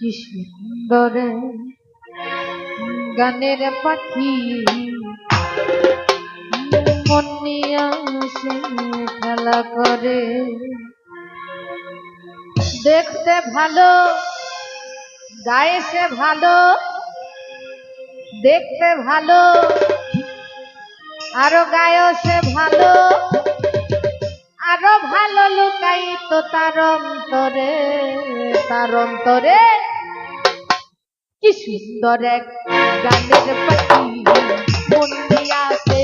কৃষ্ণ গানের পাখি খেলা করে। দেখতে ভালো, গায়ে সে ভালো, দেখতে ভালো, আরও গায়ে সে ভালো। আরও ভালো লুকাই তো তার অন্তরে তার অন্তরে কি সুন্দর এক গানের পাখি মন দিয়াছে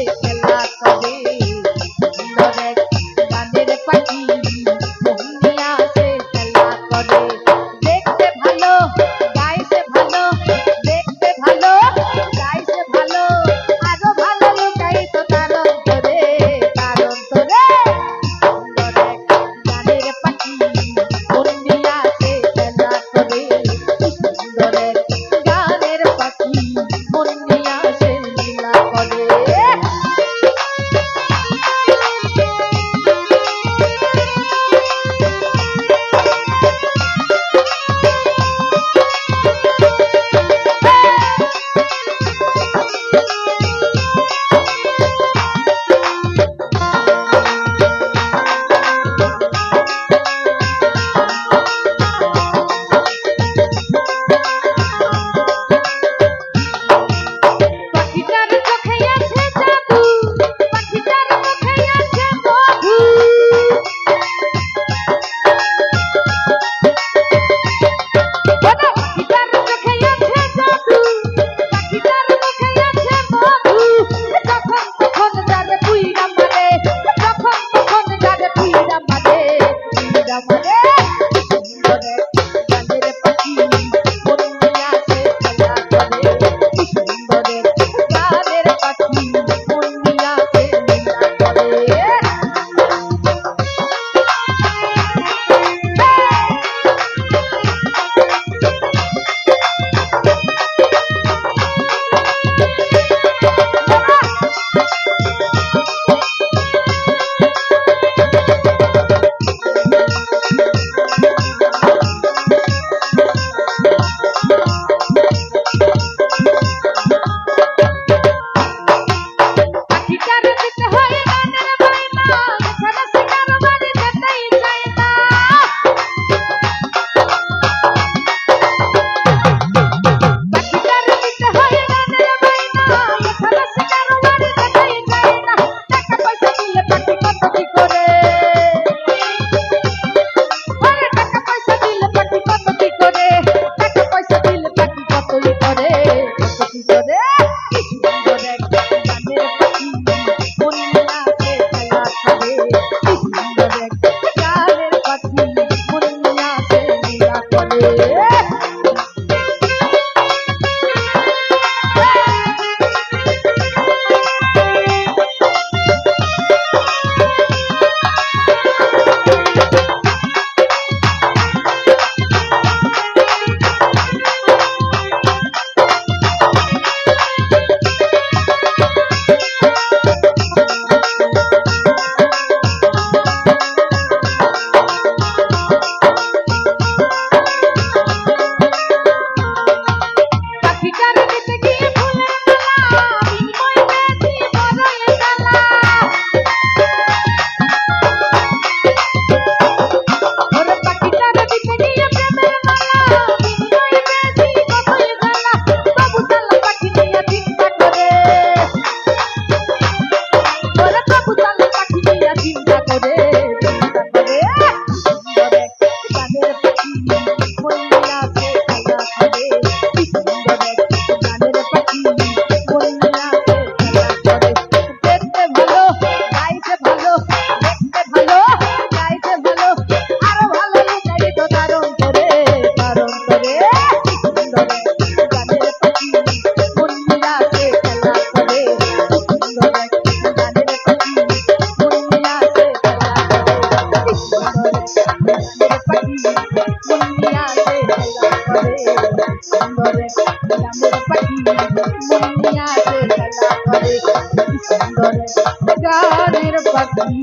গানের পাখি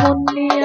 মুন্নিয়া